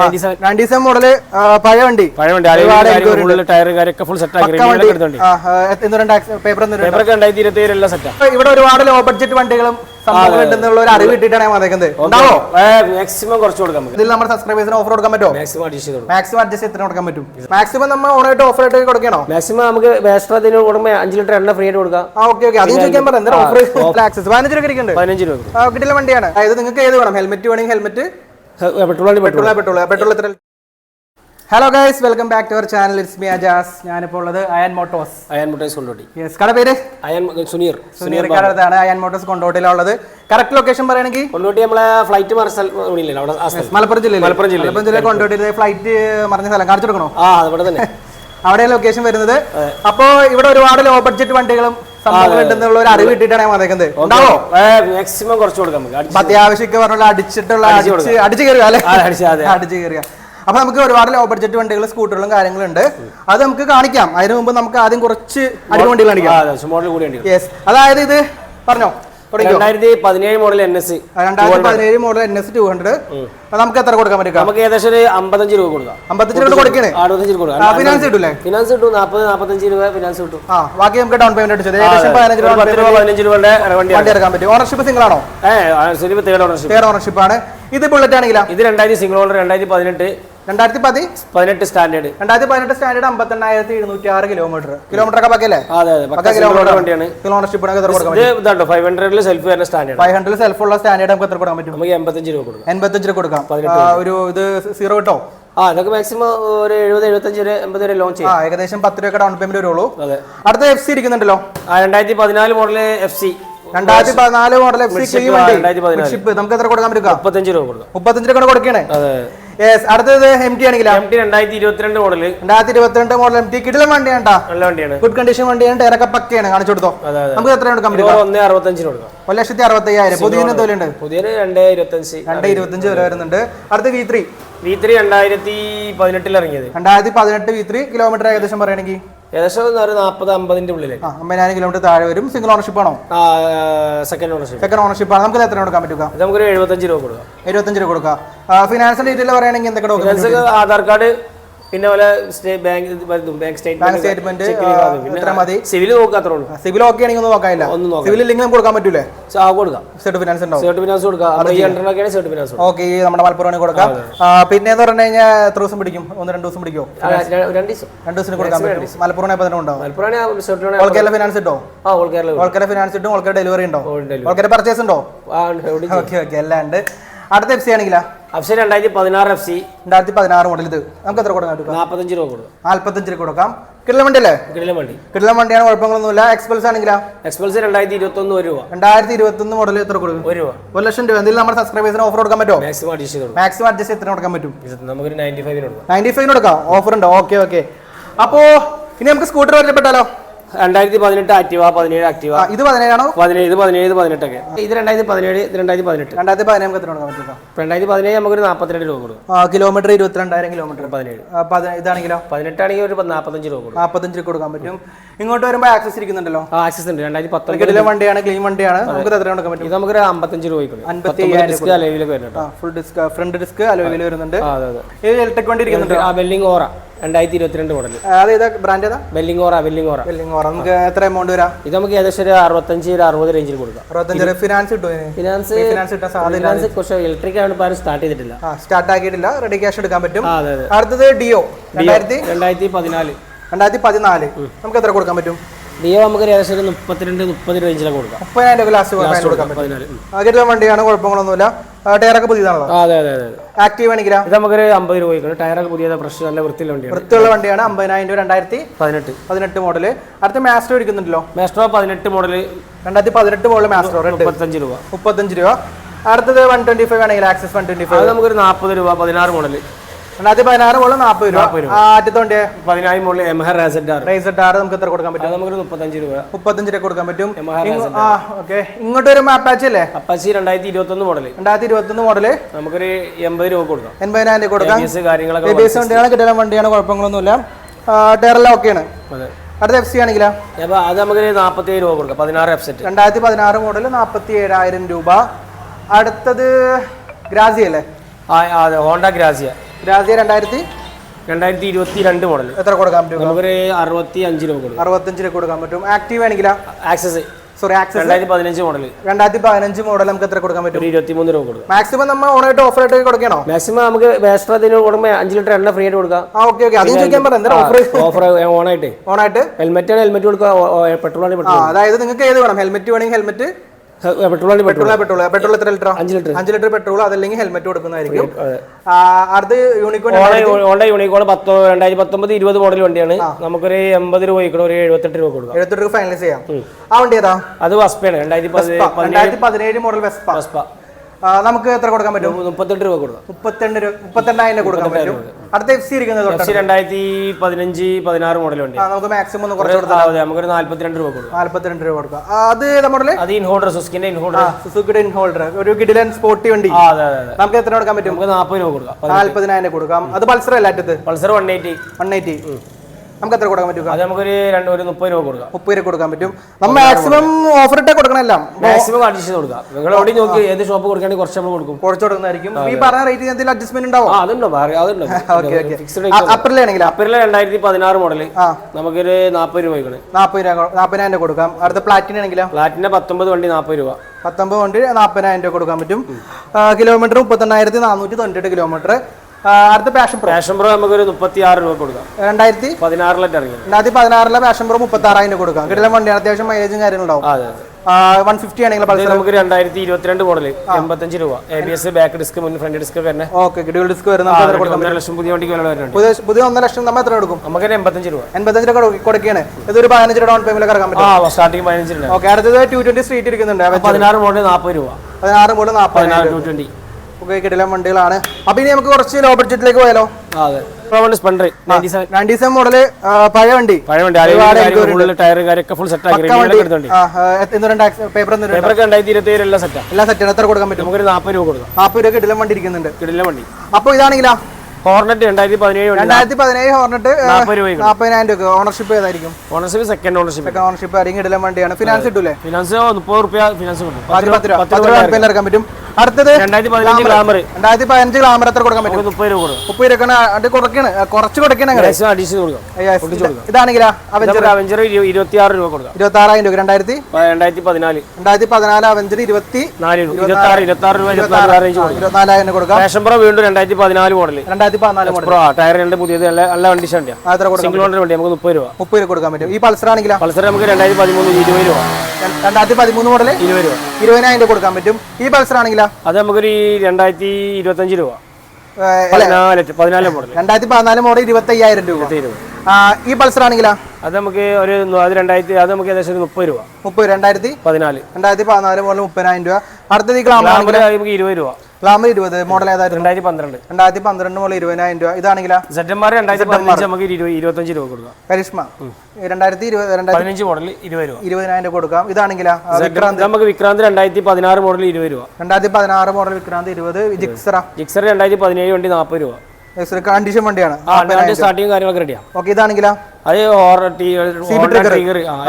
Ninety seven model പഴയ വണ്ടി. പഴയ വണ്ടി. ടയർ കാര്യമൊക്കെ ഫുൾ സെറ്റ് ആക്കി ഇവിടെ ഒരുപാട് ലോ ബഡ്ജറ്റ് വണ്ടികളും മാക്സിമം കുറച്ച് കൊടുക്കാൻ പറ്റും. ഇതിൽ നമ്മുടെ സബ്സ്ക്രൈബേഴ്സിന് ഓഫർ കൊടുക്കാൻ പറ്റുമോ? മാക്സിമം അഡ്ജസ്റ്റ് മാക്സിമം അഡ്ജസ്റ്റ് എത്ര കൊടുക്കാൻ പറ്റും. മാക്സിമം നമ്മൾ ഓണായിട്ട് ഓഫർ ആയിട്ട് കൊടുക്കണോ? മാക്സിമം നമുക്ക് വേസ്ട്രത്തിന് കൊടുക്കുമ്പോൾ അഞ്ച് ലിറ്റർ എണ്ണ ഫ്രീ ആയിട്ട് കൊടുക്കാം. ഓക്കെ ഓക്കെ അതും ചോദിക്കാൻ പറയാം എന്താ ഓഫർ ആക്സസ് പതിനഞ്ച് രൂപ കിട്ടില്ല വണ്ടിയാണ്. അതായത് നിങ്ങൾക്ക് ഏത് വേണം? ഹെൽമെറ്റ് വേണമെങ്കിൽ ഹെൽമെറ്റ് പെട്രോൾ പെട്രോൾ. പെട്രോൾ എത്ര? Hello guys welcome back to our channel it's me Ajas ഞാനിപ്പോൾ ഉള്ളത് Ayan motors Ayan motors Kondotty. Yes കട പേര്? അയൻ സുനീർ. സുനീർ കടത്താണ് അയൻ മോട്ടോസ് കൊണ്ടോട്ടിലുള്ളത്. കറക്റ്റ് ലൊക്കേഷൻ പറയുകയാണെങ്കിൽ കൊണ്ടോട്ടി നമ്മളെ ഫ്ലൈറ്റ് സ്ഥലം മലപ്പുറം ജില്ലയിൽ മലപ്പുറം ജില്ല മലപ്പുറം ജില്ലയിൽ കൊണ്ടോട്ടിയിൽ ഫ്ലൈറ്റ് മറിഞ്ഞ സ്ഥലം. കാണിച്ചു കൊടുക്കണോ? ആ അവിടെ തന്നെ. അവിടെയാണ് ലൊക്കേഷൻ വരുന്നത്. അപ്പോ ഇവിടെ ഒരുപാട് ലോ ബഡ്ജറ്റ് വണ്ടികളും സംഭവങ്ങളുണ്ടെന്നുള്ള ഒരു അറിവ് കിട്ടിയിട്ടാണ് ഞാൻ വന്നേക്കുന്നത്. ഉണ്ടാവോ? മാക്സിമം കുറച്ച് കൊടുക്കാം അത്യാവശ്യമൊക്കെ പറഞ്ഞുള്ള അടിച്ചിട്ടുള്ള അടിച്ച് അടിച്ചു കയറുക അല്ലെ? ആ, അടിച്ച് അതെ. അടിച്ചു കയറുക. അപ്പൊ നമുക്ക് ഒരുപാട് ലോ ബഡ്ജറ്റ് വണ്ടികളും സ്കൂട്ടറുകളും കാര്യങ്ങളും ഉണ്ട് അത് നമുക്ക് കാണിക്കാം. അതിനു മുമ്പ് നമുക്ക് ആദ്യം കുറച്ച് അടിവണ്ടികൾ കാണിക്കാം. അതായത് ഇത് പറഞ്ഞോ? രണ്ടായിരത്തി പതിനേഴ് മോഡൽ എൻ എസ് രണ്ടായിരത്തി പതിനേഴ് model N S two hundred നമുക്ക് എത്ര കൊടുക്കാൻ പറ്റും നമുക്ക് ഏകദേശം ഒരു അമ്പത്തഞ്ച് രൂപ കൊടുക്കാം. അമ്പത്തഞ്ച് രൂപ കൊടുക്കണേ? അറുപത്തഞ്ച് രൂപ കൊടുക്കാം. ഫിനാൻസ് കിട്ടൂലേ? ഫിനാൻസ് കിട്ടും. നാൽപ്പത് നാൽപ്പത്തഞ്ച് രൂപ ഫിനാൻസ് കിട്ടും. ആ ബാക്കി നമുക്ക് ഡൗൺ പേയ്മെന്റ് അടിച്ചത് ഏകദേശം പതിനഞ്ച് രൂപ പത്ത് രൂപ പതിനഞ്ച് രൂപയുടെ വണ്ടി പറ്റും. ഓണർഷിപ്പ് സിംഗിൾ ആണോ? ഏഹ് തേർഡ് ഓണർഷിപ്പ് തേർഡ് ഓണർഷിപ്പ് ആണ്. ഇത് ബുള്ളറ്റ് ആണെങ്കിലാ? ഇത് രണ്ടായിരത്തി സിംഗിൾ ഓണർ രണ്ടായിരത്തി പതിനെട്ട്. രണ്ടായിരത്തി പതി പതിനെട്ട് സ്റ്റാൻഡേർഡ്. രണ്ടായിരത്തി പതിനെട്ട് സ്റ്റാൻഡേർഡ് അമ്പത്തെണ്ണായിരത്തി എഴുന്നൂറ്റി ആറ് കിലോമീറ്റർ കിലോമീറ്റർ ഒക്കെ പക്കല്ലേ അതെ അതെ കിലോമീറ്റർ വണ്ടിയാണ്. കിലോ ഓണർഷിപ്പ് എത്ര കൊടുക്കാൻ ഇത് ഇതാട്ടോ ഫൈവ് ഹൺഡ്രഡിൽ സെൽഫ് വരുന്ന സ്റ്റാൻഡേർഡ് ഫൈവ് ഹൺഡ്രഡ് സെൽഫ് ഉള്ള സ്റ്റാൻഡേർഡ് നമുക്ക് എത്ര കൊടുക്കാൻ പറ്റും. നമുക്ക് എൺപത്തഞ്ച് രൂപ കൊടുക്കാം. എൺപത്തഞ്ച് രൂപ. കൊടുക്കാം ഒരു ഇത് സീറോ കിട്ടോ? ആ അതൊക്കെ മാക്സിമം ഒരു എഴുപത് എഴുപത്തഞ്ച് വരെ എൺപത് വരെ ലോഞ്ച് ചെയ്യും. ഏകദേശം പത്ത് രൂപ ഡൗൺ പേയ്മെന്റ് വരുള്ളൂ. അതെ. അടുത്ത എഫ് സി ഇരിക്കുന്നുണ്ടല്ലോ. രണ്ടായിരത്തി പതിനാല് മോഡൽ എഫ് സി രണ്ടായിരത്തി പതിനാല് മോഡൽ ഷിപ്പ് നമുക്ക് എത്ര കൊടുക്കാൻ പറ്റും മുപ്പത്തഞ്ച് രൂപ കൊടുക്കാം. മുപ്പത്തഞ്ച് രൂപ കൊടുക്കണേ? അടുത്തത് എം ടി ടി രണ്ടായിരത്തി ഇരുപത്തിരണ്ട് മോഡൽ രണ്ടായിരത്തി ഇരുപത്തിരണ്ട് മോഡൽ എം ടി കിടിലം വണ്ടിയാണ്. നല്ല വണ്ടിയാണ്. ഗുഡ് കണ്ടീഷൻ വണ്ടിയാണ്. ടയറൊക്കെ പക്കയാണ് കാണിച്ചു കൊടുത്തോ. നമുക്ക് എത്ര കൊടുക്കാൻ പറ്റും ഒന്ന് അറുപത്തഞ്ചിന് കൊടുക്കാം. ഒരു ലക്ഷത്തി അറുപത്തി അയ്യായിരം പുതിയ തോലുണ്ട് പുതിയ രണ്ട് ഇരുപത്തഞ്ച്. രണ്ട് ഇരുപത്തഞ്ച് വരെ വരുന്നുണ്ട്. അടുത്ത വി ത്രീ വി ത്രീ രണ്ടായിരത്തി പതിനെട്ടിൽ ഇറങ്ങിയത്. രണ്ടായിരത്തി പതിനെട്ട് വി ത്രീ കിലോമീറ്റർ ഏകദേശം പറയുകയാണെങ്കിൽ ഏകദേശം ഒരു നാൽപ്പത് അമ്പതിന്റെ ഉള്ളിൽ അമ്പതിനായിരം കിലോമീറ്റർ താഴെ വരും. സിംഗിൾ ഓണർഷിപ്പ് ആണോ? സെക്കൻഡ് ഓണർഷിപ്പ് സെക്കൻഡ് ഓണർഷിപ്പ് ആണ്. നമുക്ക് എത്ര കൊടുക്കാൻ പറ്റുക? നമുക്ക് എഴുപത്തഞ്ച് രൂപ കൊടുക്കാം. എഴുപത്തഞ്ച് രൂപ കൊടുക്കുക ഫിനാൻഷ്യൽ ഡീറ്റെയിൽ പറയുകയാണെങ്കിൽ എന്തൊക്കെ ആധാർ കാർഡ് പിന്നെ പോലെ ബാങ്ക് സ്റ്റേറ്റ്മെന്റ് പിന്നെ സിവിൽ നോക്കുക അത്രേ ഉള്ളൂ. സിവിൽ ഓക്കെ ആണെങ്കിൽ ഒന്നും നോക്കാനില്ല. സിവിൽ ഇല്ലെങ്കിൽ നമുക്ക് കൊടുക്കാൻ പറ്റൂലേ? ആ കൊടുക്കാം. സെർട്ട് ഫിനാൻസ് ഉണ്ടാവും. സേർട്ട് ഫിനാൻസ് കൊടുക്കാം നമ്മുടെ ഈ ഫിനാൻസ് ഓക്കെ നമ്മുടെ മലപ്പുറം കൊടുക്കാം. പിന്നെ പിന്നെന്ന് പറഞ്ഞു കഴിഞ്ഞാൽ എത്ര ദിവസം പിടിക്കും? ഒന്ന് രണ്ട് ദിവസം പിടിക്കും രണ്ട് ദിവസം. രണ്ട് ദിവസത്തിന് കൊടുക്കാൻ പറ്റും. മലപ്പുറം എപ്പോൾ തന്നെ ഉണ്ടാവും? മലപ്പുറമാണ് സേർട്ട് ഓൾ കേരള ഫിനാൻസ് ഇട്ടോ ഓൾ കേരള ഫിനാൻസ് ഇട്ടും ഓൾ ഡെലിവറി ഉണ്ടോ? ഓൾ കേരള പർച്ചേസ് ഉണ്ടോ? ആ ഉണ്ട്, ഓക്കെ ഓക്കെ എല്ലാം ഉണ്ട്. അടുത്ത എഫ് സി ആണെങ്കിലാ? അഫ്സൽ രണ്ടായിരത്തി പതിനാറ് എഫ് സി രണ്ടായിരത്തി പതിനാറ് മോഡൽ ഇത്. നമുക്ക് എത്ര കൊടുക്കാം നാൽപ്പത്തഞ്ച് രൂപ കൊടുക്കാം. നാൽപ്പത്തഞ്ച് രൂപ കൊടുക്കാം. കിടിലം വണ്ടി അല്ലേ? കിടിലം വണ്ടി. കിടിലം വണ്ടിയാണ് കുഴപ്പങ്ങളൊന്നുമില്ല. എക്സ്പൾസ് ആണെങ്കിലാ? എക്സ്പൾസ് രണ്ടായിരത്തി ഇരുപത്തൊന്ന് ഒരു രൂപ. രണ്ടായിരത്തി ഇരുപത്തി ഒന്ന് മോഡൽ എത്ര കൊടുക്കും? ഒരു രൂപ. ഒരു ലക്ഷം രൂപ. എന്തെങ്കിലും നമ്മുടെ സബ്സ്ക്രൈബേഴ്സിന് ഓഫർ കൊടുക്കാൻ പറ്റുമോ? മാക്സിമം അഡ്ജസ്റ്റ് ചെയ്ത് മാക്സിമം അഡ്ജസ്റ്റ് എത്ര കൊടുക്കാൻ പറ്റും? നമുക്ക് നയന്റി ഫൈവിന് കൊടുക്കാം. നയന്റി ഫൈവിന് കൊടുക്കാം. ഓഫർ ഉണ്ടോ. ഓക്കെ ഓക്കെ അപ്പോ ഇനി നമുക്ക് സ്കൂട്ടർ പരിചയപ്പെട്ടാലോ? രണ്ടായിരത്തി പതിനെട്ട് ആക്റ്റീവ പതിനേഴ് ആക്റ്റീവ ഇത് പതിനേഴാണോ? പതിനേഴ് പതിനേഴ് പതിനെട്ടൊക്കെ. ഇത് രണ്ടായിരത്തി പതിനേഴ് ഇത് രണ്ടായിരത്തി പതിനെട്ട്. രണ്ടായിരത്തി പതിനേഴ് നമുക്ക് എത്ര കൊടുക്കാൻ പറ്റില്ല രണ്ടായിരത്തി പതിനേഴ് നമുക്കൊരു നാൽപ്പത്തിരണ്ട് രൂപ കൊടുക്കും. ആ കിലോമീറ്റർ ഇരുപത്തിരണ്ടായിരം കിലോമീറ്റർ. പതിനേഴ്. ഇതാണെങ്കിലോ? പതിനെട്ടാണെങ്കിൽ ഒരു നാൽപ്പത്തഞ്ച് രൂപ കൊടുക്കും. നാൽപ്പത്തഞ്ച് രൂപ കൊടുക്കാൻ പറ്റും. ഇങ്ങോട്ട് വരുമ്പോൾ ആക്സസ് ഇരിക്കുന്നുണ്ടല്ലോ? ആക്സസ് ഉണ്ട്. രണ്ടായിരത്തി പത്തൊമ്പത് കിടിലം വണ്ടിയാണ് ക്ലീൻ വണ്ടിയാണ്. നമുക്ക് എത്ര കൊടുക്കാൻ പറ്റും ഇത് നമുക്കൊരു അമ്പത്തഞ്ച് രൂപയ്ക്ക് ഡിസ്ക് അലോയിൽ വരുന്നുണ്ട് ഫുൾ ഡിസ്ക് ഫ്രണ്ട് ഡിസ്ക് അലോയിൽ വരുന്നുണ്ട്. ഇത് ഇലക്ട്രിക് വണ്ടി ഇരിക്കുന്നുണ്ട്? ആ വെല്ലിംഗ് ഓറ രണ്ടായിരത്തി ഇരുപത്തിരണ്ട് മോഡൽ അതായത് ബ്രാൻഡ് ഏതാ? വെല്ലിംഗ് ഓറ വെല്ലിംഗ് ഓറ വെല്ലിംഗ് ഓറ നമുക്ക് എത്ര എമൗണ്ട് വരാം? ഇത് നമുക്ക് ഏകദേശം ഒരു അറുപത്തഞ്ച് ഒരു അറുപത് റേഞ്ചിൽ കൊടുക്കാം. അറുപത്തഞ്ച് ഫിനാൻസ് കിട്ടും ഫിനാൻസ് ഫിനാൻസ് കിട്ടാൻ സാധ്യത ഫിനാൻസ് കുറച്ച് ഇലക്ട്രിക് ആണ് ഇപ്പം സ്റ്റാർട്ട് ചെയ്തിട്ടില്ല. സ്റ്റാർട്ട് ആക്കിയിട്ടില്ല. റെഡി ക്യാഷ് എടുക്കാൻ പറ്റും. അടുത്തത് ഡിയോ രണ്ടായിരത്തി രണ്ടായിരത്തി പതിനാല് രണ്ടായിരത്തി പതിനാല് നമുക്ക് എത്ര കൊടുക്കാൻ പറ്റും? ഡിയോ നമുക്ക് ഏകദേശം ഒരു മുപ്പത്തിരണ്ട് മുപ്പത് റേഞ്ചിലൊക്കെ കൊടുക്കാം. മുപ്പതിനായിരം രൂപ ലാസ്റ്റ് കൊടുക്കാൻ പറ്റും. ആദ്യത്തെ വണ്ടിയാണ് കുഴപ്പങ്ങളൊന്നുമില്ല. ടയറൊക്കെ പുതിയതാണല്ലോ? അതെ അതെ അതെ. ആക്റ്റീവ് ആണെങ്കിലോ ഇത് നമുക്കൊരു അമ്പത് രൂപയ്ക്കാണ് ടയറൊക്കെ പുതിയത് ഫ്രഷ് നല്ല വൃത്തിയുള്ള വണ്ടിയാണ്. വൃത്തിയുള്ള വണ്ടിയാണ് അമ്പതിനായിരം രൂപ രണ്ടായിരത്തി പതിനെട്ട്. പതിനെട്ട് മോഡൽ അടുത്ത മാസ്റ്റർ ഇരിക്കുന്നുണ്ടല്ലോ? മാസ്റ്റർ പതിനെട്ട് മോഡൽ രണ്ടായിരത്തി പതിനെട്ട് മോഡൽ മാസ്റ്റർ മുപ്പത്തഞ്ച് രൂപ. മുപ്പത്തഞ്ച് രൂപ. അടുത്തത് വൺ ട്വന്റി ഫൈവ് ആണെങ്കിൽ ആക്സസ് വൺ ട്വന്റി ഫൈവ് നമുക്കൊരു നാൽപ്പത് രൂപ പതിനാറ് മോഡൽ രണ്ടായിരത്തി പതിനാറ് മുകളിൽ നാൽപ്പത് രൂപ. ആദ്യത്തെ പതിനായിരം മോഡൽ എംഹർ റേസർ ടാർ നമുക്ക് എത്ര കൊടുക്കാൻ പറ്റും? നമുക്ക് മുപ്പത്തഞ്ച് രൂപ. മുപ്പത്തഞ്ച് രൂപ കൊടുക്കാൻ പറ്റും. ആ ഓക്കെ ഇങ്ങോട്ട് ഒരു അപ്പാച്ചി അല്ലേ? അപ്പാച്ചി രണ്ടായിരത്തി ഇരുപത്തൊന്ന് മോഡൽ രണ്ടായിരത്തി ഇരുപത്തൊന്ന് മോഡൽ നമുക്കൊരു എൺപത് രൂപ കൊടുക്കാം. എൺപതിനായിരം രൂപ കൊടുക്കാം. കാര്യങ്ങളൊക്കെ വണ്ടിയാണ് കിട്ടാൻ വണ്ടിയാണ് കുഴപ്പങ്ങളൊന്നുമില്ല. ടയറെല്ലാം ഓക്കെയാണ് അതെ. അടുത്ത എഫ് സി ആണെങ്കിലോ? അപ്പോൾ അത് നമുക്ക് നാൽപ്പത്തി രൂപ കൊടുക്കാം. പതിനാറ് എഫ്സെറ്റ് രണ്ടായിരത്തി പതിനാറ് മോഡൽ നാൽപ്പത്തി ഏഴായിരം രൂപ. അടുത്തത് ഗ്രാസിയല്ലേ ഹോണ്ട ഗ്രാസിയ രാജ്യ രണ്ടായിരത്തി? രണ്ടായിരത്തി ഇരുപത്തി രണ്ട് മോഡൽ എത്ര കൊടുക്കാൻ പറ്റും? നമുക്കൊരു അറുപത്തി അഞ്ച് രൂപ കൊടുക്കും. അറുപത്തഞ്ച് രൂപ കൊടുക്കാൻ പറ്റും. ആക്റ്റീവ് ആണെങ്കിൽ ആക്സസ് സോറി ആക്സസ് രണ്ടായിരത്തി പതിനഞ്ച് മോഡൽ രണ്ടായിരത്തി പതിനഞ്ച് മോഡൽ നമുക്ക് എത്ര കൊടുക്കാൻ പറ്റും? ഇരുപത്തി മൂന്ന് രൂപ കൊടുക്കും. മാക്സിമം നമ്മൾ ഓണായിട്ട് ഓഫർ ആയിട്ട് കൊടുക്കണോ? മാക്സിമം നമുക്ക് വേസ്ട്രത്തിന് കൊടുക്കുമ്പോൾ അഞ്ച് ലിറ്റർ എണ്ണ ഫ്രീ ആയിട്ട് കൊടുക്കാം. ആ ഓക്കെ ഓക്കെ അതും ചോദിക്കാൻ എന്താ ഓഫർ ഓഫർ ഓണായിട്ട്. ഓണായിട്ട്? ഹെൽമെറ്റ് ആണ് ഹെൽമെറ്റ് കൊടുക്കുക പെട്രോൾ ആണ് പെട്രോൾ അതായത് നിങ്ങൾക്ക് ഏത് വേണം? ഹെൽമെറ്റ് വേണമെങ്കിൽ helmet petrol petrol petrol petrol എത്ര ലിറ്റർ അഞ്ച് ലിറ്റർ അഞ്ച് ലിറ്റർ പെട്രോൾ അതല്ലെങ്കിൽ ഹെൽമെറ്റ് കൊടുക്കുന്നതായിരിക്കും. അത്. യൂണിക്കോൺ ഓണ്ട യൂണിക്കോൺ പത്തോ രണ്ടായിരത്തി പത്തൊമ്പത് ഇരുപത് മോഡൽ വണ്ടിയാണ്. നമുക്കൊരു എൺപത് രൂപ ഒരു എഴുപത്തെട്ട് രൂപ കൊടുക്കാം. എഴുപത്തെട്ട് രൂപ ഫൈനലൈസ് ചെയ്യാം. ആ വണ്ടി ഏതാ? അത് വസ്പയാണ് രണ്ടായിരത്തി പതിനേഴ് മോഡൽ വെസ്പ വസ്പ നമുക്ക് എത്ര കൊടുക്കാൻ പറ്റും? മുപ്പത്തെട്ട് രൂപ കൊടുക്കാം. മുപ്പത്തിരണ്ട് രൂപ മുപ്പത്തിരണ്ടായിരം കൊടുക്കാൻ പറ്റും. അടുത്ത എഫ് സി ഇരിക്കുന്നത് രണ്ടായിരത്തി പതിനഞ്ച് പതിനാറ് മോഡലുണ്ട് നമുക്ക് മാക്സിമം ഒന്ന് കുറച്ച് കൊടുത്താൽ നമുക്ക് നമുക്കൊരു നാല്പത്തിരണ്ട് രൂപ കൊടുക്കാം. നാല്പത്തിരണ്ട് രൂപ കൊടുക്കാം. അത് മോഡൽ അത് ഇൻഹോൾഡർ സുസ്കിന്റെ ഇൻഹോൾഡർ സുസുക്കിയുടെ ഇൻഹോൾഡർ ഒരു കിഡിലൻ സ്പോർട്ടി വണ്ടി. നമുക്ക് എത്ര കൊടുക്കാൻ പറ്റും? നമുക്ക് നാൽപ്പത് രൂപ കൊടുക്കാം. നാല്പതിനായിരം കൊടുക്കാം. അത് പൾസർ അല്ല അറ്റത്ത്? Pulsar one eighty one eighty നമുക്ക് എത്ര കൊടുക്കാൻ പറ്റും? അത് നമുക്കൊരു രണ്ട് ഒരു മുപ്പത് രൂപ കൊടുക്കാം. മുപ്പത് രൂപ കൊടുക്കാൻ പറ്റും. നമ്മൾ മാക്സിമം ഓഫർ ഇട്ടേ കൊടുക്കണമെല്ലാം മാക്സിമം അഡ്ജസ്റ്റ് കൊടുക്കാം. നിങ്ങൾ എവിടെ നോക്കി ഏത് ഷോപ്പ് കൊടുക്കുകയാണെങ്കിൽ കുറച്ച് നമ്മൾ കൊടുക്കും. കുറച്ച് കൊടുക്കുന്നതായിരിക്കും. ഈ പറഞ്ഞ റേറ്റ് എന്തെങ്കിലും അഡ്ജസ്റ്റ്മെന്റ് ഉണ്ടാവും? അതുണ്ടോ. അതുണ്ടോ. ആണെങ്കിൽ അപ്പറിൽ അപ്പറിലെ രണ്ടായിരത്തി പതിനാറ് മോഡൽ നമുക്കൊരു നാൽപ്പത് രൂപ നാൽപ്പത് രൂപ നാൽപ്പതിനായിരം രൂപ കൊടുക്കാം. അടുത്ത പ്ലാറ്റിന ആണെങ്കിലോ? പ്ലാറ്റിന് പത്തൊമ്പത് വണ്ടി നാൽപ്പത് രൂപ. പത്തൊമ്പത് വണ്ടി നാൽപ്പതിനായിരം രൂപ കൊടുക്കാൻ പറ്റും. കിലോമീറ്റർ മുപ്പത്തെണ്ണായിരത്തി നാനൂറ്റി തൊണ്ണൂറ്റെട്ട് കിലോമീറ്റർ അടുത്ത പാഷൻ പ്രോ പാഷൻ പ്രോ നമുക്കൊരു മുപ്പത്തി ആറ് രൂപ കൊടുക്കാം. രണ്ടായിരത്തി പതിനാറിലായിട്ട് ഇറങ്ങി രണ്ടായിരത്തി പതിനാറിലെ പാഷൻ പ്രോ മുപ്പത്തി ആറായിരം കൊടുക്കാം. കിടിലം വണ്ടിയാണ്. അത്യാവശ്യം മൈലേജും കാര്യങ്ങളുണ്ടാവും. വൺ ഫിഫ്റ്റി ആണെങ്കിൽ നമുക്ക് രണ്ടായിരത്തി ഇരുപത്തിരണ്ട് മോഡൽ എൺപത്തഞ്ച് രൂപ. A B S back disc മുൻ ഫ്രണ്ട് ഡിസ്ക് തന്നെ ഓക്കെ ഡ്യൂൾ ഡിസ്ക് വരുന്ന നമുക്ക് ഒന്നര ലക്ഷം പുതിയ വണ്ടിക്ക് വില വരുന്നുണ്ട്. പുതിയ പുതിയ ഒന്നര ലക്ഷം നമ്മൾ എത്ര കൊടുക്കും? നമുക്ക് എൺപത്തഞ്ച് രൂപ. എൺപത്തഞ്ച് രൂപ കൊടുക്കുകയാണ്. ഇതൊരു പതിനഞ്ച് രൂപ ഡൗൺ പേയ്മെന്റ് ഇറക്കാൻ പറ്റും. ആ പതിനഞ്ച് രൂപ ഓക്കെ അടുത്തത് ടു ട്വന്റി സ്ട്രീറ്റ് ഇരിക്കുന്നുണ്ട്. പതിനാറ് മോഡൽ നാൽപ്പത് രൂപ. പതിനാറ് മോഡൽ നാൽപ്പത് ടു ട്വന്റി ഓക്കെ കിടിലം വണ്ടികളാണ്. അപ്പൊ ഇനി നമുക്ക് കുറച്ച് ലോ ബഡ്ജറ്റിലേക്ക് പോയാലോ? നയന്റി സെവൻ മോഡൽ പഴയ വണ്ടി. പഴയ വണ്ടി ടയർ കാര്യമൊക്കെ ഫുൾ സെറ്റ് പേപ്പർ എല്ലാം സെറ്റാ എല്ലാം സെറ്റ് എത്ര കൊടുക്കാൻ പറ്റും? നമുക്ക് നാൽപ്പത് രൂപ കൊടുക്കാം. നാൽപ്പത് രൂപ കിടിലം വണ്ടി ഇരിക്കുന്നുണ്ട്. വണ്ടി. അപ്പൊ ഇതാണെങ്കിലോ? ഹോർണറ്റ് രണ്ടായിരത്തി പതിനേഴ് രണ്ടായിരത്തി പതിനേഴ് ഹോർണറ്റ് നാൽപ്പതിനായിരം രൂപ ഓണർഷിപ്പ് ഏതായിരിക്കും? ഓണർഷിപ്പ് സെക്കൻഡ് ഓണർഷിപ്പ് ഓണർഷിപ്പ് ആയിരിക്കും ഇടലം വണ്ടിയാണ്. ഫിനാൻസ് കിട്ടൂലേ? ഫിനാൻസ് മുപ്പത് റുപ്യ ഫിനാൻസ് പത്ത് രൂപ ഇറക്കാൻ പറ്റും. അടുത്തത് രണ്ടായിരത്തി പതിനഞ്ച് ഗ്ലാമർ. എത്ര കൊടുക്കാൻ പറ്റും? മുപ്പത് രൂപ കൊടുക്കും. മുപ്പത് രൂപ അത് കുറയ്ക്കണ് കുറച്ച് കൊടുക്കണം ഇതാണെങ്കിലാ അവഞ്ചർ അവഞ്ചർ ഇരുപത്തി ആറ് രൂപ കൊടുക്കാം. ഇരുപത്തി ആറായിരം രൂപ രണ്ടായിരത്തി രണ്ടായിരത്തി? പതിനാല് രണ്ടായിരത്തി പതിനാല് അവഞ്ചർ ഇരുപത്തി നാല് രൂപ. ഇരുപത്തി ആറ് ഇരുപത്തി ആറ് രൂപ ഇരുപത്തി ആറ് ഇരുപത്തിനാലായിരം കൊടുക്കാം. ഫാഷൻ പ്രോ വീണ്ടും രണ്ടായിരത്തി പതിനാല് മോഡൽ രണ്ടായിരത്തി പതിനാല് മോഡൽ ടയർ രണ്ട് പുതിയത് നല്ല വണ്ടി സിംഗിൾ ഓണർ വണ്ടി നമുക്ക് മുപ്പത് രൂപ. മുപ്പത് രൂപ കൊടുക്കാൻ പറ്റും. ഈ പൾസർ ആണെങ്കിലോ? പൾസർ നമുക്ക് രണ്ടായിരത്തി പതിമൂന്ന് ഇരുപത് രൂപ. രണ്ടായിരത്തി പതിമൂന്ന് മോഡൽ ഇരുപത് രൂപ. ഇരുപതിനായിരം രൂപ കൊടുക്കാൻ പറ്റും. ഈ പൾസർ അത് നമുക്കൊരു രണ്ടായിരത്തി ഇരുപത്തഞ്ച് രൂപ. പതിനാല് മോഡൽ രണ്ടായിരത്തി പതിനാല് മോഡൽ ഇരുപത്തി അയ്യായിരം രൂപ. ഈ പൾസർ ആണെങ്കിലോ? അത് നമുക്ക് ഒരു അത് രണ്ടായിരത്തി അത് നമുക്ക് ഏകദേശം മുപ്പത് രൂപ. മുപ്പത് രണ്ടായിരത്തി? പതിനാല്. രണ്ടായിരത്തി പതിനാല് മോഡൽ മുപ്പതിനായിരം രൂപ. അടുത്തത് ഈ നമുക്ക് ഇരുപത് രൂപ. ഗ്ലാമർ ഇരുപത് മോഡൽ ഏതായിരുന്നു? രണ്ടായിരത്തി പന്ത്രണ്ട്. രണ്ടായിരത്തി പന്ത്രണ്ട് മോഡൽ ഇരുപതിനായിരം രൂപ. ഇതാണെങ്കിലോ? സെറ്റന്മാർ രണ്ടായിരത്തി പതിനഞ്ച് നമുക്ക് ഇരുപത് ഇരുപത്തഞ്ച് രൂപ കൊടുക്കാം. കരിഷ്മ. രണ്ടായിരത്തി ഇരുപത് പതിനഞ്ച് മോഡൽ ഇരുപത് രൂപ. ഇരുപതിനായിരം രൂപ കൊടുക്കാം. ഇതാണെങ്കിലോ? വിക്രാന്ത്. നമുക്ക് വിക്രാന്ത് രണ്ടായിരത്തി പതിനാറ് മോഡൽ ഇരുപത് രൂപ. രണ്ടായിരത്തി പതിനാറ് മോഡൽ വിക്രാന്ത് ഇരുപത്. ജിക്സറ ജിക്സർ രണ്ടായിരത്തി പതിനേഴ് വണ്ടി നാൽപ്പത് രൂപ. കണ്ടീഷൻ വണ്ടിയാണ്. സ്റ്റാർട്ടിങ് കാര്യങ്ങളൊക്കെ റെഡിയാണ് ഓക്കെ ഇതാണെങ്കിലോ? അത്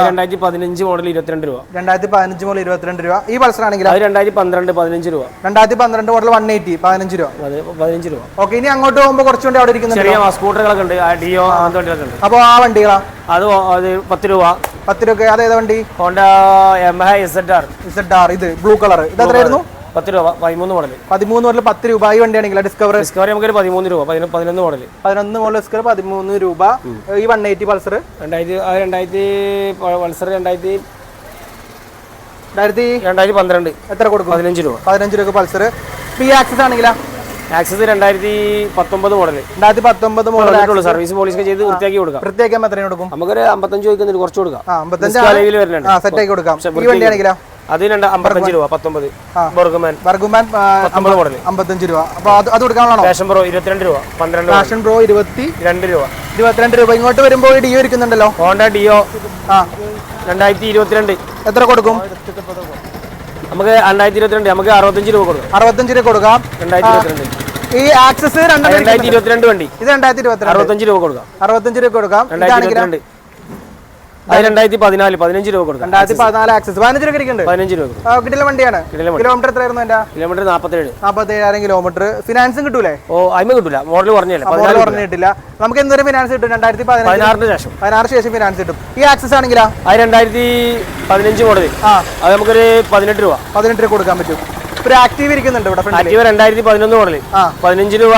രണ്ടായിരത്തി പതിനഞ്ച് മോഡൽ ഇരുപത്തിരണ്ട് രൂപ. രണ്ടായിരത്തി പതിനഞ്ച് മോഡൽ ഇരുപത്തിരണ്ട് രൂപ. ഈ പൾസർ ആണെങ്കിൽ അത് രണ്ടായിരത്തി പന്ത്രണ്ട് പതിനഞ്ച് രൂപ. രണ്ടായിരത്തി പന്ത്രണ്ട് മോഡൽ വൺ എയ്റ്റി പതിനഞ്ച് രൂപ. അത് പതിനഞ്ച് രൂപ. ഓക്കെ ഇനി അങ്ങോട്ട് പോകുമ്പോൾ കുറച്ചുകൂടി അവിടെ ഇരിക്കുന്നത് ചെറിയ സ്കൂട്ടറുകളൊക്കെ ഉണ്ട്. ഡിയോ അങ്ങനത്തെ വണ്ടികളൊക്കെ ഉണ്ട്. അപ്പോൾ ആ വണ്ടികളാ? അത് അത് പത്ത് രൂപ. പത്ത് രൂപ അതേതാ വണ്ടി? ഹോണ്ട എം എസ് എഡ് ആർ ഇസഡ് ആർ ഇത് ബ്ലൂ കളർ ഇത് എത്രയായിരുന്നു? പത്ത് രൂപ പതിമൂന്ന് മോഡൽ പതിമൂന്ന് മോഡൽ പത്ത് രൂപ ഈ വണ്ടി ആണെങ്കിൽ ഡിസ്കവർ ഡിസ്കവറി നമുക്കൊരു പതിമൂന്ന് രൂപ പതിനൊന്ന് മോഡൽ പതിനൊന്ന് മോഡൽ ഡിസ്കവർ പതിമൂന്ന് രൂപ. ഈ വൺ എയ്റ്റി പൾസർ രണ്ടായിരത്തി രണ്ടായിരത്തി പൾസർ രണ്ടായിരത്തി രണ്ടായിരത്തി രണ്ടായിരത്തി പന്ത്രണ്ട്. എത്ര കൊടുക്കും? പതിനഞ്ച് രൂപ. പതിനഞ്ച് രൂപ പൾസർ ഈ ആക്സസ് ആണെങ്കിലോ? ആക്സസ് രണ്ടായിരത്തി പത്തൊമ്പത് മോഡൽ രണ്ടായിരത്തി പത്തൊമ്പത് മോഡൽ സർവീസ് പോളിസി ചെയ്ത് വൃത്തിയാക്കി കൊടുക്കാം. പ്രത്യേകം എത്രയും കൊടുക്കും? നമുക്കൊരു അമ്പത്തഞ്ച് ചോദിക്കുന്നില്ല കുറച്ച് കൊടുക്കാം. അമ്പത്തഞ്ച് വരുന്നുണ്ട്. സെറ്റ് ആക്കി കൊടുക്കാം. ഈ വണ്ടി ആണെങ്കിലോ? അത് രണ്ട് അമ്പത്തഞ്ച് രൂപ പത്തൊമ്പത്. ബർഗുമാൻ. ബർഗുമാൻ പത്തൊമ്പത് മോഡൽ അമ്പത്തഞ്ച് രൂപ. അപ്പൊ അത് കൊടുക്കാനാണോ ഫാഷൻ പ്രോ ഇരുപത്തിരണ്ട് രൂപ പന്ത്രണ്ട് ഫാഷൻ പ്രോ ഇരുപത്തി രണ്ട് രൂപ. ഇരുപത്തിരണ്ട് രൂപ. ഇങ്ങോട്ട് വരുമ്പോൾ ഡിയോ ഇരിക്കുന്നുണ്ടല്ലോ. Honda Dio. ആ. രണ്ടായിരത്തി ഇരുപത്തിരണ്ട്. എത്ര കൊടുക്കും? നമുക്ക് രണ്ടായിരത്തി ഇരുപത്തിരണ്ട് നമുക്ക് അറുപത്തഞ്ച് രൂപ കൊടുക്കാം. അറുപത്തഞ്ച് രൂപ കൊടുക്കാം. രണ്ടായിരത്തി ഇരുപത്തിരണ്ട്. ഈ ആക്സസ് രണ്ടായിരത്തി ഇരുപത്തിരണ്ട് വണ്ടി. ഇത് രണ്ടായിരത്തി ഇരുപത്തിരണ്ട്. അറുപത്തഞ്ച് രൂപ കൊടുക്കാം. അറുപത്തഞ്ച് രൂപ കൊടുക്കാം. രണ്ടായിരത്തി ഇരുപത്തിരണ്ട്. അത് രണ്ടായിരത്തി പതിനാല് പതിനഞ്ച് രൂപ കൊടുക്കാം. രണ്ടായിരത്തി പതിനാല് ആക്സസ് പതിനഞ്ച് രൂപ പതിനഞ്ച് രൂപ കിട്ടില്ല വണ്ടിയാണ്. കിലോമീറ്റർ എത്രയായിരുന്നു എന്റെ കിലോമീറ്റർ നാൽപ്പത്തേഴ് നാൽപ്പത്തി കിലോമീറ്റർ ഫിനാൻസും കിട്ടൂലേ? ഓ കിട്ടില്ല മോഡൽ പറഞ്ഞില്ല മോഡൽ പറഞ്ഞിട്ടില്ല നമുക്ക് എന്തൊരു ഫിനാൻസ് കിട്ടും? രണ്ടായിരത്തി പതിനഞ്ച് പതിനാറിന് ശേഷം. പതിനാറ് ശേഷം ഫിനാൻസ് കിട്ടും. ഈ ആക്സസ് ആണെങ്കിലാ? അത് രണ്ടായിരത്തി പതിനഞ്ച് മോഡൽ ആ. അത് നമുക്കൊരു പതിനെട്ട് രൂപ. പതിനെട്ട് രൂപ കൊടുക്കാൻ പറ്റും. ഒരു ആക്റ്റീവ് ഇരിക്കുന്നുണ്ട് ഇവിടെ ആക്റ്റീവ് രണ്ടായിരത്തി പതിനൊന്ന് മോഡൽ ആ. പതിനഞ്ച് രൂപ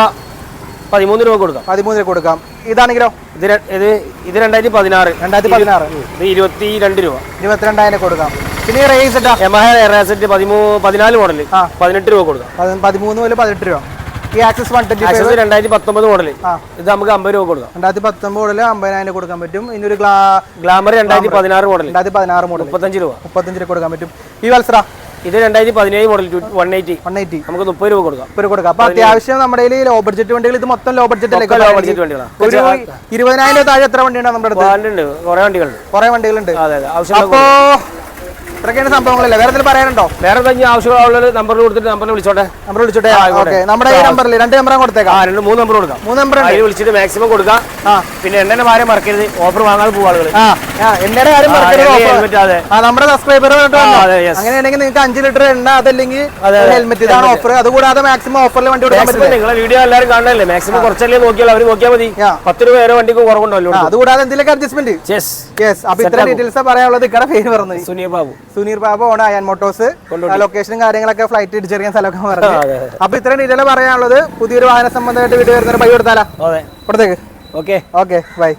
പതിമൂന്ന് രൂപ കൊടുക്കാം. പതിമൂന്ന് രൂപ കൊടുക്കാം. ഇതാണെങ്കിലോ? ഇത് ഇത് ഇത് രണ്ടായിരത്തി പതിനാറ്. രണ്ടായിരത്തി പതിനാറ്. ഇത് ഇരുപത്തി രണ്ട് രൂപ. ഇരുപത്തിരണ്ടായിരം കൊടുക്കാം. പിന്നെ ഈ റേസ് ഇട്ടാ? യമഹ എറാസെറ്റ് പതിമൂ പതിനാല് മോഡൽ ആ. പതിനെട്ട് രൂപ കൊടുക്കാം. പതി- പതിമൂന്ന് മുതൽ പതിനെട്ട് രൂപ. ഈ ആക്സസ് വൺ ട്വന്റി രണ്ടായിരത്തി പത്തൊമ്പത് മോഡൽ ഇത് നമുക്ക് അമ്പത് രൂപ കൊടുക്കാം. രണ്ടായിരത്തി പത്തൊമ്പത് മോഡൽ അമ്പതിനായിരം കൊടുക്കാൻ പറ്റും. ഇനി ഒരു ഗ്ലാ ഗ്ലാമർ രണ്ടായിരത്തി പതിനാറ് മോഡൽ രണ്ടായിരത്തി പതിനാറ് മോഡൽ മുപ്പത്തഞ്ച് രൂപ. മുപ്പത്തഞ്ച് രൂപ കൊടുക്കാൻ പറ്റും. ഈ വത്സര? ഇത് രണ്ടായിരത്തി പതിനേഴ് model one eighty one eighty നമുക്ക് മുപ്പത് രൂപ കൊടുക്കാം. മുപ്പത് കൊടുക്കാം. അപ്പൊ അത്യാവശ്യം നമ്മുടെ കയ്യിൽ ലോ ബഡ്ജറ്റ് വണ്ടികൾ ഇത് മൊത്തം ലോ ബഡ്ജറ്റ് വണ്ടികളാണ്. ഇരുപതിനായിരം രൂപ താഴെ എത്ര വണ്ടിയുണ്ട് നമ്മുടെ അടുത്ത്? വണ്ടിയുണ്ട് കുറേ വണ്ടികളുണ്ട്. കുറെ വണ്ടികളുണ്ട്. അതെ അതെ. ആവശ്യമുള്ള അപ്പോ ഇത്രയൊക്കെയാണ് സംഭവങ്ങളല്ലേ? വേറെ എന്തെങ്കിലും പറയാനുണ്ടോ? വേറെ എന്തെങ്കിലും ആവശ്യമുള്ള നമ്പർ കൊടുത്തിട്ട് നമ്പറിൽ വിളിച്ചോട്ടെ? നമ്പർ വിളിച്ചോട്ടെ? ഓക്കെ. നമ്മുടെ ഈ നമ്പറിൽ രണ്ട് നമ്പർ ആ കൊടുത്തേക്കാം രണ്ട് മൂന്ന് നമ്പർ കൊടുക്കാം. മൂന്ന് നമ്പർ അതിൽ വിളിച്ചിട്ട് മാക്സിമം കൊടുക്കാം. ആ. പിന്നെ എണ്ണ ഭാരം മറക്കരുത്. ഓഫർ വാങ്ങാതെ പോവാളുകൾ ആ ആ, എണ്ണയുടെ കാര്യം ആ, മറക്കരുത്. ആ നമ്മുടെ സബ്സ്ക്രൈബർ ആ. അങ്ങനെയാണെങ്കിൽ നിങ്ങൾക്ക് അഞ്ച് ലിറ്റർ എണ്ണ അതല്ലെങ്കിൽ അതെ, അതെ. ഹെൽമെറ്റ് ഇതാണ് ഓഫർ അതുകൂടാതെ മാക്സിമം ഓഫറിൽ വണ്ടി നിങ്ങളെ വീഡിയോ എല്ലാവരും കാണണല്ലേ? മാക്സിമം കുറച്ചല്ലേ നോക്കിയാൽ അവർ നോക്കിയാൽ മതി. ആ. പത്ത് രൂപ വരെ വണ്ടിക്ക് കുറവുണ്ടല്ലോ ആ, അതുകൂടാതെ എന്തെങ്കിലും അഡ്ജസ്റ്റ്മെന്റ് യെസ് യെസ് അപ്പൊ ഇത്ര ഡീറ്റെയിൽസ് പറയാനുള്ളത് ഇക്കടെ പേര് പറഞ്ഞു. സുനിയ ബാബു സുനീർ ബാബു ആണ് അയൻ മോട്ടോഴ്സ് ലൊക്കേഷനും കാര്യങ്ങളൊക്കെ ഫ്ലൈറ്റ് ഇടിച്ചെറിയാൻ സ്ഥലമൊക്കെ പറഞ്ഞു. അപ്പൊ ഇത്രയും ഡീറ്റെയിൽ പറയാനുള്ളത്. പുതിയൊരു വാഹന സംബന്ധമായിട്ട് വീട്ടിൽ വരുന്നൊരു ബൈ കൊടുത്താലാ? അതെ. Okay okay bye